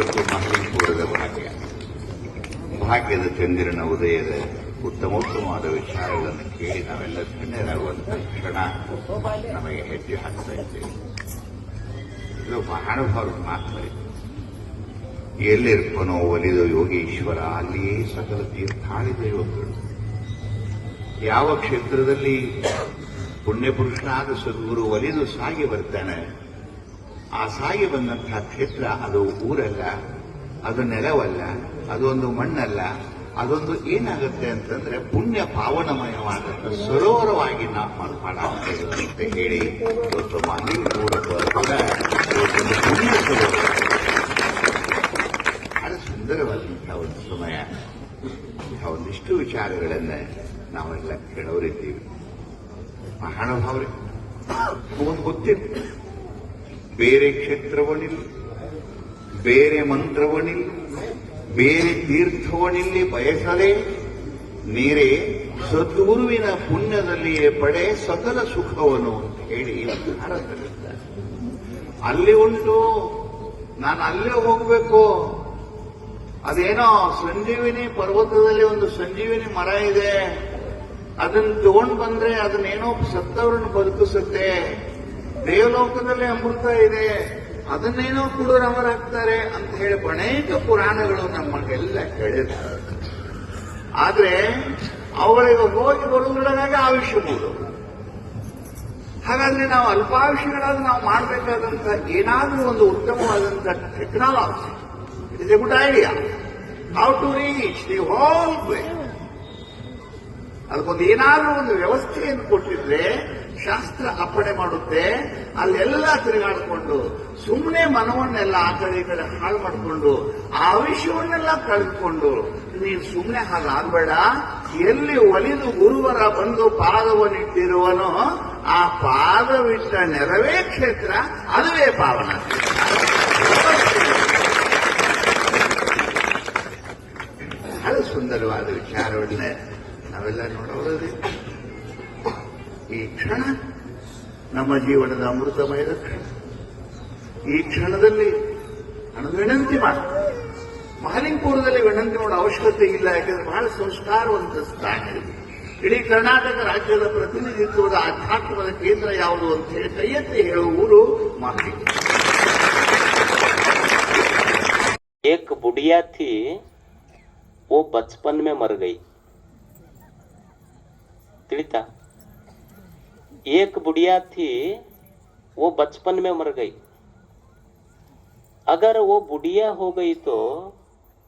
ಇವತ್ತು ಭಾಗ್ಯ ಭಾಗ್ಯದ ಚಂದಿರನ ಉದಯದ ಉತ್ತಮೋತ್ತಮವಾದ ವಿಚಾರಗಳನ್ನು ಕೇಳಿ ನಾವೆಲ್ಲ ಧನ್ಯರಾಗುವಂತಹ ಕ್ಷಣ ನಮಗೆ ಹೆಜ್ಜೆ ಹಾಕ್ತಾ ಇದ್ದೇವೆ. ಇದು ಮಹಾನುಭಾವರು ಮಾತ್ರ. ಎಲ್ಲಿರ್ಪನೋ ಒಲಿದು ಯೋಗೀಶ್ವರ, ಅಲ್ಲಿಯೇ ಸಕಲ ತೀರ್ಥಾಳಿದ ಯೋಗಗಳು ಯಾವ ಕ್ಷೇತ್ರದಲ್ಲಿ ಪುಣ್ಯಪುರುಷನಾದ ಸದ್ಗುರು ಒಲಿದು ಸಾಗಿ ಬರ್ತಾನೆ ಆ ಸಾಯಿ ಬಂದಂತಹ ಕ್ಷೇತ್ರ ಅದು ಊರಲ್ಲ, ಅದು ನೆಲವಲ್ಲ, ಅದೊಂದು ಮಣ್ಣಲ್ಲ, ಅದೊಂದು ಏನಾಗುತ್ತೆ ಅಂತಂದ್ರೆ ಪುಣ್ಯ ಪಾವನಮಯವಾದ ಸರೋವರವಾಗಿ ನಾವು ಮಾರ್ಪಾಡಾಗ್ತೇವೆ ಅಂತ ಹೇಳಿ ಇವತ್ತು ಮಾಲಿನ್ಯಪೂರ ಕೂಡ ಪುಣ್ಯ ಬಹಳ ಸುಂದರವಾದಂತಹ ಒಂದು ಸಮಯ. ಒಂದಿಷ್ಟು ವಿಚಾರಗಳನ್ನ ನಾವೆಲ್ಲ ಕೇಳೋರಿದ್ದೀವಿ. ಮಹಾನುಭಾವ್ರಿ ಒಂದು ಗೊತ್ತಿತ್ತು ಬೇರೆ ಕ್ಷೇತ್ರವನಿಲ್ಲ, ಬೇರೆ ಮಂತ್ರವನಿಲ್ಲ, ಬೇರೆ ತೀರ್ಥವನಿಲ್ಲಿ ಬಯಸದೆ ನೀರೇ ಸದ್ಗುರುವಿನ ಪುಣ್ಯದಲ್ಲಿಯೇ ಪಡೆ ಸಕಲ ಸುಖವನು ಅಂತ ಹೇಳಿ ಅಲ್ಲಿ ಉಂಟು, ನಾನು ಅಲ್ಲೇ ಹೋಗಬೇಕು. ಅದೇನೋ ಸಂಜೀವಿನಿ ಪರ್ವತದಲ್ಲಿ ಒಂದು ಸಂಜೀವಿನಿ ಮರ ಇದೆ. ಅದನ್ನ ತಗೊಂಡು ಬಂದ್ರೆ ಅದನ್ನೇನೋ ಸತ್ತವರನ್ನು ಬದುಕಿಸುತ್ತೆ. ದೇವಲೋಕದಲ್ಲಿ ಅಮೃತ ಇದೆ, ಅದನ್ನೇನೋ ಕುಡಿದ್ರೆ ಅಮರಾಗ್ತಾರೆ ಅಂತ ಹೇಳಿ ಅನೇಕ ಪುರಾಣಗಳು ನಮಗೆಲ್ಲ ಹೇಳಿದ್ದಾರೆ ಆದ್ರೆ ಅವುಗಳಿಗೆ ಹೋಗಿ ಬರುವುದರೊಳಗಾಗಿ ಆಯುಷ್ಯ ಮೂರು. ಹಾಗಾದ್ರೆ ನಾವು ಅಲ್ಪಾಯುಷಿಗಳಾದ ನಾವು ಮಾಡಬೇಕಾದಂತ ಏನಾದರೂ ಒಂದು ಉತ್ತಮವಾದಂತ technology it a good idea how to reach the whole way ಅದಕ್ಕೊಂದು ಏನಾದರೂ ಒಂದು ವ್ಯವಸ್ಥೆಯನ್ನು ಕೊಟ್ಟಿದ್ರೆ ಶಾಸ್ತ್ರ ಅಪ್ಪಣೆ ಮಾಡುತ್ತೆ, ಅಲ್ಲೆಲ್ಲ ತಿರುಗಾಡಿಕೊಂಡು ಸುಮ್ಮನೆ ಮನವನ್ನೆಲ್ಲ ಆ ಕಡೆ ಈ ಕಡೆ ಹಾಳು ಮಾಡಿಕೊಂಡು ವಿಷಯವನ್ನೆಲ್ಲ ಕಳೆದುಕೊಂಡು ನೀನು ಸುಮ್ಮನೆ ಹಾಗಾಗಬೇಡ, ಎಲ್ಲಿ ಒಲಿದು ಗುರುವರ ಬಂದು ಪಾದವನ್ನಿಟ್ಟಿರುವನೋ, ಆ ಪಾದವಿಟ್ಟ ನೆರವೇ ಕ್ಷೇತ್ರ, ಅದುವೇ ಪಾವನ ಬಹಳ ಸುಂದರವಾದ ವಿಚಾರವನ್ನೇ ನಾವೆಲ್ಲ ನೋಡೋದೇ ಈ ಕ್ಷಣ ನಮ್ಮ ಜೀವನದ ಅಮೃತಮಯದ ಕ್ಷಣ ಈ ಕ್ಷಣದಲ್ಲಿ ನಾನು ವಿನಂತಿ ಮಾಡ ಮಹಲಿಂಗಪುರದಲ್ಲಿ ವಿನಂತಿ ಮಾಡೋ ಅವಶ್ಯಕತೆ ಇಲ್ಲ ಯಾಕಂದ್ರೆ ಬಹಳ ಸಂಸ್ಕಾರವಂತ ಸ್ಥಾನ ಇದೆ ಇಡೀ ಕರ್ನಾಟಕ ರಾಜ್ಯದ ಪ್ರತಿನಿಧಿತ್ವದ ಆಧ್ಯಾತ್ಮದ ಕೇಂದ್ರ ಯಾವುದು ಅಂತ ಹೇಳಿ ಕೈ ಎತ್ತಿ ಹೇಳುವ ಊರು ಮಹಲಿಂಗಪುರ एक बुढ़िया थी वो बचपन में मर गई ತಿಳಿತಾ एक बुढ़िया थी वो बचपन में मर गई। अगर वो बुढ़िया हो गई तो